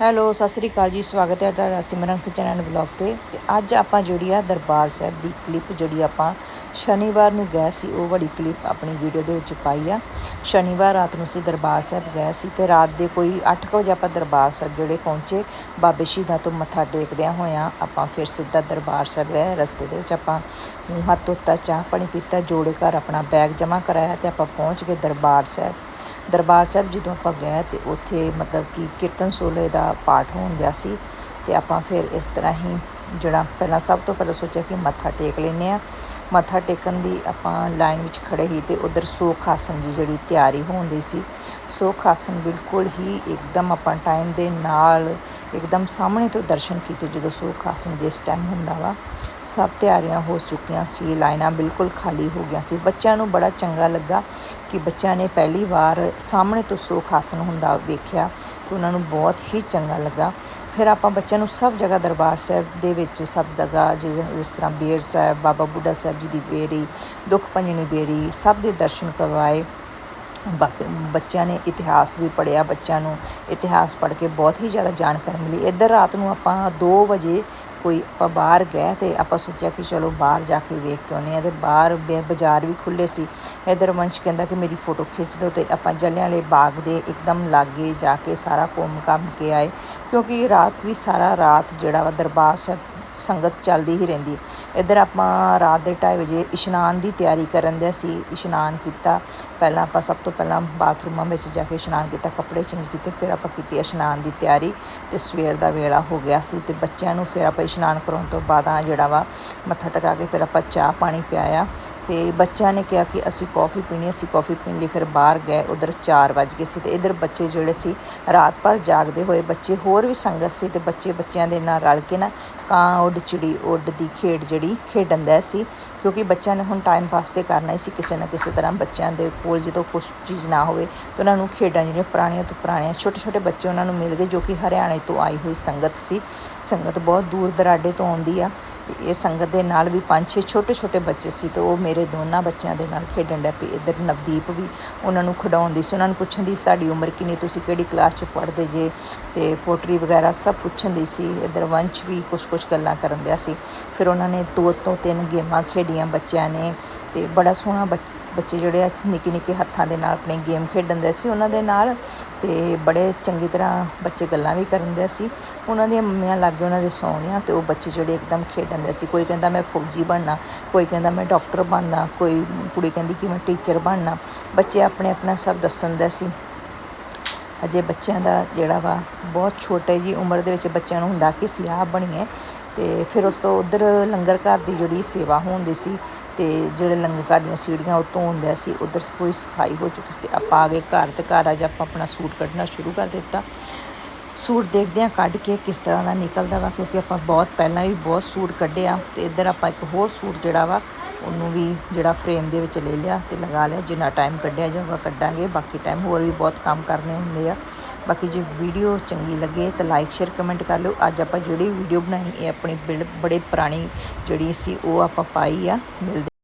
Hello, Sat Sri ਅਕਾਲ ਜੀ, ਸਵਾਗਤ ਹੈ ਤੁਹਾਡਾ ਸਿਮਰਨ ਕਿਚਨ ਐਂਡ ਬਲੌਗ ਤੇ। ਤੇ ਅੱਜ ਆਪਾਂ ਜਿਹੜੀ ਆ ਦਰਬਾਰ ਸਾਹਿਬ ਦੀ ਕਲਿੱਪ ਜਿਹੜੀ ਆਪਾਂ ਸ਼ਨੀਵਾਰ ਨੂੰ ਗਏ ਸੀ, ਉਹ ਵਾਲੀ ਕਲਿੱਪ ਆਪਣੀ ਵੀਡੀਓ ਦੇ ਵਿੱਚ ਪਾਈ ਆ। ਸ਼ਨੀਵਾਰ ਰਾਤ ਨੂੰ ਅਸੀਂ ਦਰਬਾਰ ਸਾਹਿਬ ਗਏ ਸੀ ਤੇ ਰਾਤ ਦੇ ਕੋਈ 8 ਵਜੇ ਆਪਾਂ ਦਰਬਾਰ ਸਾਹਿਬ ਜਿਹੜੇ ਪਹੁੰਚੇ, ਬਾਬੇ ਸ਼ਹੀਦਾਂ ਤੋਂ ਮੱਥਾ ਟੇਕਦਿਆਂ ਹੋਇਆਂ ਆਪਾਂ ਫਿਰ ਸਿੱਧਾ ਦਰਬਾਰ ਸਾਹਿਬ ਗਏ। ਰਸਤੇ ਦੇ ਵਿੱਚ ਆਪਾਂ ਮੂੰਹ ਹੱਥ ਧੋਤਾ, ਚਾਹ ਪਾਣੀ ਪੀਤਾ, ਜੋੜੇ ਘਰ ਆਪਣਾ ਬੈਗ ਜਮ੍ਹਾਂ ਕਰਾਇਆ ਤੇ ਆਪਾਂ ਪਹੁੰਚ ਗਏ ਦਰਬਾਰ ਸਾਹਿਬ। ਦਰਬਾਰ ਸਾਹਿਬ ਜਦੋਂ ਆਪਾਂ ਗਏ ਤੇ ਉੱਥੇ ਮਤਲਬ ਕਿ ਕੀਰਤਨ ਸੋਲੇ ਦਾ ਪਾਠ ਹੋਣ ਦਿਆ ਸੀ ਤੇ ਆਪਾਂ ਫਿਰ ਇਸ ਤਰ੍ਹਾਂ ਹੀ ਜਿਹੜਾ ਪਹਿਲਾਂ ਸਭ ਤੋਂ ਪਹਿਲਾਂ ਸੋਚਿਆ ਕਿ ਮੱਥਾ ਟੇਕ ਲੈਨੇ ਆ ਮੱਥਾ ਟੇਕਣ ਦੀ ਆਪਾਂ ਲਾਈਨ ਵਿੱਚ ਖੜੇ ਹੀ ਤੇ ਉਧਰ ਸੋਖ ਆਸਨ ਦੀ ਜਿਹੜੀ ਤਿਆਰੀ ਹੋਉਂਦੀ ਸੀ। ਸੋਖ ਆਸਨ ਬਿਲਕੁਲ ਹੀ ਇੱਕਦਮ ਆਪਾਂ ਟਾਈਮ ਦੇ ਨਾਲ ਇੱਕਦਮ ਸਾਹਮਣੇ ਤੋਂ ਦਰਸ਼ਨ ਕੀਤੇ ਜਦੋਂ ਸੋਖ ਆਸਨ ਜਿਸ ਟਾਈਮ ਹੁੰਦਾ ਵਾ, ਸਭ ਤਿਆਰੀਆਂ ਹੋ ਚੁੱਕੀਆਂ ਸੀ, ਲਾਈਨਾਂ ਬਿਲਕੁਲ ਖਾਲੀ ਹੋ ਗਈਆਂ ਸੀ। ਬੱਚਿਆਂ ਨੂੰ ਬੜਾ ਚੰਗਾ ਲੱਗਾ ਕਿ ਬੱਚਿਆਂ ਨੇ ਪਹਿਲੀ ਵਾਰ ਸਾਹਮਣੇ ਤੋਂ ਸੋਖ ਆਸਨ ਹੁੰਦਾ ਵੇਖਿਆ ਤੇ ਉਹਨਾਂ ਨੂੰ ਬਹੁਤ ਹੀ ਚੰਗਾ ਲੱਗਾ। ਫਿਰ ਆਪਾਂ ਬੱਚਿਆਂ ਨੂੰ ਸਭ ਜਗ੍ਹਾ ਦਰਬਾਰ ਸਾਹਿਬ ਦੇ ਵਿੱਚ ਸਭ ਜਗ੍ਹਾ ਜਿਸ ਜਿਸ ਤਰ੍ਹਾਂ ਬੇਰ ਸਾਹਿਬ, ਬਾਬਾ ਬੁੱਢਾ ਸਾਹਿਬ ਜੀ ਦੀ ਬੇਰੀ, ਦੁੱਖ ਭੰਜਣੀ ਬੇਰੀ ਸਭ ਦੇ ਦਰਸ਼ਨ ਕਰਵਾਏ। ਬਾਕੀ ਬੱਚਿਆਂ ਨੇ ਇਤਿਹਾਸ ਵੀ ਪੜ੍ਹਿਆ ਬੱਚਿਆਂ ਨੂੰ, ਇਤਿਹਾਸ ਪੜ੍ਹ ਕੇ ਬਹੁਤ ਹੀ ਜ਼ਿਆਦਾ ਜਾਣਕਾਰੀ ਮਿਲੀ। ਇੱਧਰ ਰਾਤ ਨੂੰ ਆਪਾਂ 2 ਵਜੇ ਕੋਈ ਆਪਾਂ ਬਾਹਰ ਗਏ ਅਤੇ ਆਪਾਂ ਸੋਚਿਆ ਕਿ ਚਲੋ ਬਾਹਰ ਜਾ ਕੇ ਵੇਖ ਕੇ ਆਉਂਦੇ ਹਾਂ ਅਤੇ ਬਾਹਰ ਬ- ਬਾਜ਼ਾਰ ਵੀ ਖੁੱਲ੍ਹੇ ਸੀ। ਇੱਧਰ ਵੰਸ਼ ਕਹਿੰਦਾ ਕਿ ਮੇਰੀ ਫੋਟੋ ਖਿੱਚ ਦਿਓ ਅਤੇ ਆਪਾਂ ਜਲਿਆਂ ਵਾਲੇ ਬਾਗ ਦੇ ਇੱਕਦਮ ਲਾਗੇ ਜਾ ਕੇ ਸਾਰਾ ਘੁੰਮ ਘੰਮ ਕੇ ਆਏ। ਕਿਉਂਕਿ ਰਾਤ ਵੀ ਸਾਰਾ ਰਾਤ ਜਿਹੜਾ ਵਾ ਦਰਬਾਰ ਸਾਹਿਬ ਸੰਗਤ ਚੱਲਦੀ ਹੀ ਰਹਿੰਦੀ ਇੱਧਰ ਆਪਾਂ ਰਾਤ ਦੇ 2:30 ਵਜੇ ਇਸ਼ਨਾਨ ਦੀ ਤਿਆਰੀ ਕਰਨ ਦੇ ਸੀ ਇਸ਼ਨਾਨ ਕੀਤਾ। ਪਹਿਲਾਂ ਆਪਾਂ ਸਭ ਤੋਂ ਪਹਿਲਾਂ ਬਾਥਰੂਮਾਂ ਵਿੱਚ ਜਾ ਕੇ ਇਸ਼ਨਾਨ ਕੀਤਾ, ਕੱਪੜੇ ਚੇਂਜ ਕੀਤੇ, ਫਿਰ ਆਪਾਂ ਕੀਤੀ ਇਸ਼ਨਾਨ ਦੀ ਤਿਆਰੀ ਤੇ ਸਵੇਰ ਦਾ ਵੇਲਾ ਹੋ ਗਿਆ ਸੀ ਤੇ ਬੱਚਿਆਂ ਨੂੰ ਫਿਰ ਆਪਾਂ ਇਸ਼ਨਾਨ ਕਰਾਉਣ ਤੋਂ ਬਾਅਦ ਆ ਜਿਹੜਾ ਵਾ ਮੱਥਾ ਟਕਾ ਕੇ ਫਿਰ ਆਪਾਂ ਚਾਹ ਪਾਣੀ ਪਿਆਇਆ ਤੇ ਬੱਚਿਆਂ ਨੇ ਕਿਹਾ ਕਿ ਅਸੀਂ ਕੌਫੀ ਪੀਣੀ ਅਸੀਂ ਕੌਫੀ ਪੀਣ ਲਈ ਫਿਰ ਬਾਹਰ ਗਏ, ਉਧਰ 4 ਵਜ ਗਏ ਸੀ ਤੇ ਇਧਰ ਬੱਚੇ ਜਿਹੜੇ ਸੀ ਰਾਤ ਭਰ ਜਾਗਦੇ ਹੋਏ ਬੱਚੇ ਹੋਰ ਵੀ ਸੰਗਤ ਸੀ ਤੇ ਬੱਚੇ ਬੱਚਿਆਂ ਦੇ ਨਾਲ ਰਲ ਕੇ ਨਾ ਕਾਂ ਉੱਡ ਚਿੜੀ ਉੱਡ ਦੀ ਖੇਡ ਜਿਹੜੀ ਖੇਡਣ ਦਾ ਸੀ, ਕਿਉਂਕਿ ਬੱਚਿਆਂ ਨੇ ਹੁਣ ਟਾਈਮ ਪਾਸ ਤੇ ਕਰਨਾ ਹੀ ਸੀ ਕਿਸੇ ਨਾ ਕਿਸੇ ਤਰ੍ਹਾਂ ਬੱਚਿਆਂ ਦੇ ਕੋਲ ਜਦੋਂ ਕੁਝ ਚੀਜ਼ ਨਾ ਹੋਵੇ ਤਾਂ ਉਹਨਾਂ ਨੂੰ ਖੇਡਾਂ ਜਿਹੜੀਆਂ ਪੁਰਾਣੀਆਂ ਤੋਂ ਪੁਰਾਣੀਆਂ ਛੋਟੇ ਛੋਟੇ ਬੱਚੇ ਉਹਨਾਂ ਨੂੰ ਮਿਲ ਗਏ ਜੋ ਕਿ ਹਰਿਆਣੇ ਤੋਂ ਆਈ ਹੋਈ ਸੰਗਤ ਸੀ। ਸੰਗਤ ਬਹੁਤ ਦੂਰ ਦਰਾਡੇ ਤੋਂ ਆਉਂਦੀ ਆ। ਇਹ ਸੰਗਤ ਦੇ ਨਾਲ ਵੀ ਪੰਜ ਛੇ ਛੋਟੇ ਛੋਟੇ ਬੱਚੇ ਸੀ ਤੇ ਉਹ ਮੇਰੇ ਦੋਨਾਂ ਬੱਚਿਆਂ ਦੇ ਨਾਲ ਖੇਡਣ ਡੈ ਪਈ ਇੱਧਰ ਨਵਦੀਪ ਵੀ ਉਹਨਾਂ ਨੂੰ ਖਿਡਾਉਂਦੀ ਸੀ। ਉਹਨਾਂ ਨੂੰ ਪੁੱਛਣ ਦੀ ਤੁਹਾਡੀ ਉਮਰ ਕਿੰਨੀ? ਤੁਸੀਂ ਕਿਹੜੀ ਕਲਾਸ 'ਚ ਪੜ੍ਹਦੇ ਜੇ? ਤੇ ਪੋਟਰੀ ਵਗੈਰਾ ਸਭ ਪੁੱਛਣ ਦੀ ਸੀ। ਇੱਧਰ ਵੰਸ਼ ਵੀ ਕੁਝ ਕੁਝ ਗੱਲਾਂ ਕਰਨ ਦਿਆ ਸੀ। ਫਿਰ ਉਹਨਾਂ ਨੇ ਦੋ ਤੋਂ ਤਿੰਨ ਗੇਮਾਂ ਖੇਡੀਆਂ ਬੱਚਿਆਂ ਨੇ। ਤੇ ਬੜਾ ਸੋਹਣਾ ਬੱਚ- ਬੱਚੇ ਜਿਹੜੇ ਆ ਨਿੱਕੇ ਨਿੱਕੇ ਹੱਥਾਂ ਦੇ ਨਾਲ ਆਪਣੀ ਗੇਮ ਖੇਡਣ ਦੇ ਸੀ ਉਹਨਾਂ ਦੇ ਨਾਲ ਤੇ ਬੜੇ ਚੰਗੀ ਤਰ੍ਹਾਂ ਬੱਚੇ ਗੱਲਾਂ ਵੀ ਕਰਨ ਦੇ ਸੀ। ਉਹਨਾਂ ਦੀਆਂ ਮੰਮੀਆਂ ਲੱਗੇ ਉਹਨਾਂ ਦੇ ਸੌਂ ਗਈਆਂ ਤੇ ਉਹ ਬੱਚੇ ਜਿਹੜੇ ਇੱਕਦਮ ਖੇਡਣ ਦੇ ਸੀ। ਕੋਈ ਕਹਿੰਦਾ ਮੈਂ ਫੌਜੀ ਬਣਨਾ, ਕੋਈ ਕਹਿੰਦਾ ਮੈਂ ਡਾਕਟਰ ਬਣਨਾ, ਕੋਈ ਕੁੜੀ ਕਹਿੰਦੀ ਕਿ ਮੈਂ ਟੀਚਰ ਬਣਨਾ। ਬੱਚੇ ਆਪਣੇ ਆਪਣਾ ਸਭ ਦੱਸਣ ਦੇ ਸੀ। ਅਜੇ ਬੱਚਿਆਂ ਦਾ ਜਿਹੜਾ ਵਾ ਬਹੁਤ ਛੋਟੇ ਜੀ ਉਮਰ ਦੇ ਵਿੱਚ ਬੱਚਿਆਂ ਨੂੰ ਹੁੰਦਾ ਕਿ ਅਸੀਂ ਆਹ ਬਣੀਏ। ਤੇ ਫਿਰ ਉਸ ਤੋਂ ਉਧਰ ਲੰਗਰ ਘਰ ਦੀ ਜਿਹੜੀ ਸੇਵਾ ਹੁੰਦੀ ਸੀ ਤੇ ਜਿਹੜੇ ਲੰਗਰ ਘਰ ਦੀਆਂ ਸੀੜੀਆਂ ਉਤੋਂ ਹੁੰਦਿਆ ਸੀ, ਉਧਰ ਪੂਰੀ ਸਫ਼ਾਈ ਹੋ ਚੁੱਕੀ ਸੀ। ਆਪਾਂ ਆ ਗਏ ਘਰ ਤੇ ਘਰ, ਅੱਜ ਆਪਾਂ ਆਪਣਾ ਸੂਟ ਕੱਢਣਾ ਸ਼ੁਰੂ ਕਰ ਦਿੱਤਾ। ਸੂਟ ਦੇਖਦੇ ਆ ਕੱਢ ਕੇ ਕਿਸ ਤਰ੍ਹਾਂ ਦਾ ਨਿਕਲਦਾ ਵਾ, ਕਿਉਂਕਿ ਆਪਾਂ ਬਹੁਤ ਪਹਿਲਾਂ ਵੀ ਬਹੁਤ ਸੂਟ ਕੱਢਿਆ ਤੇ ਇੱਧਰ ਆਪਾਂ ਇੱਕ ਹੋਰ ਸੂਟ ਜਿਹੜਾ ਵਾ, ਉਹਨੂੰ ਵੀ ਜਿਹੜਾ ਫਰੇਮ ਦੇ ਵਿੱਚ ਲੈ ਲਿਆ ਤੇ ਲਗਾ ਲਿਆ। ਜਿੰਨਾ ਟਾਈਮ ਕੱਢਿਆ ਜਾਊਗਾ ਕੱਢਾਂਗੇ, ਬਾਕੀ ਟਾਈਮ ਹੋਰ ਵੀ ਬਹੁਤ ਕੰਮ ਕਰਨੇ ਹੁੰਦੇ ਆ। ਬਾਕੀ ਜੇ ਵੀਡੀਓ ਚੰਗੀ ਲੱਗੇ ਤਾਂ ਲਾਈਕ ਸ਼ੇਅਰ ਕਮੈਂਟ ਕਰ ਲਿਓ। ਅੱਜ ਆਪਾਂ ਜਿਹੜੀ ਵੀਡੀਓ ਬਣਾਈ, ਇਹ ਆਪਣੀ ਬਿਲ- ਬੜੇ ਪੁਰਾਣੀ ਜਿਹੜੀ ਸੀ, ਉਹ ਆਪਾਂ ਪਾਈ ਆ। ਮਿਲਦੇ